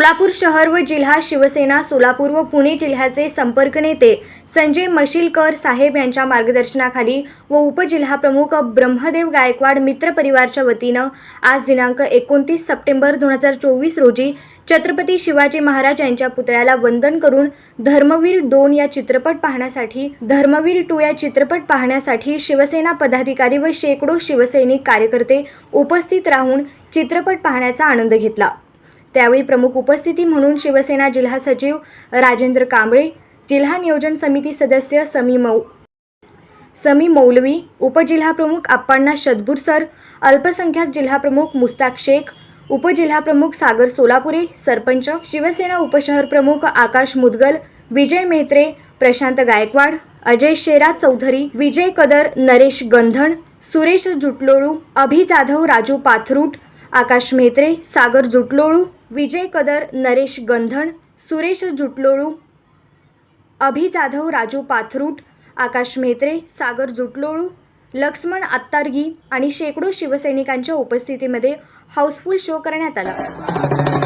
सोलापूर शहर व जिल्हा शिवसेना सोलापूर व पुणे जिल्ह्याचे संपर्क नेते संजय मशिलकर साहेब यांच्या मार्गदर्शनाखाली व उपजिल्हाप्रमुख ब्रह्मदेव गायकवाड मित्र परिवारच्या वतीनं आज दिनांक एकोणतीस सप्टेंबर दोन हजार चोवीस रोजी छत्रपती शिवाजी महाराज यांच्या पुतळ्याला वंदन करून धर्मवीर दोन या चित्रपट पाहण्यासाठी धर्मवीर टू या चित्रपट पाहण्यासाठी शिवसेना पदाधिकारी व शेकडो शिवसैनिक कार्यकर्ते उपस्थित राहून चित्रपट पाहण्याचा आनंद घेतला. त्यावेळी प्रमुख उपस्थिती म्हणून शिवसेना जिल्हा सचिव राजेंद्र कांबळे जिल्हा नियोजन समिती सदस्य समी मौ समी मौलवी उपजिल्हाप्रमुख आप्पाण्णा शतबूर सर अल्पसंख्याक जिल्हाप्रमुख मुस्ताक शेख उपजिल्हाप्रमुख सागर सोलापुरे सरपंच शिवसेना उपशहर प्रमुख आकाश मुदगल विजय मेहत्रे प्रशांत गायकवाड अजय शेरा चौधरी विजय कदर नरेश गंधण सुरेश जुटलोळू अभि जाधव राजू पाथरूट आकाश मेत्रे सागर जुटलोळू विजय कदर नरेश गंधण सुरेश जुटलोळू अभि जाधव राजू पाथरूट आकाश मेत्रे सागर जुटलोळू लक्ष्मण आत्तारगी आणि शेकडो शिवसैनिकांच्या उपस्थितीमध्ये हाऊसफुल शो करण्यात आला.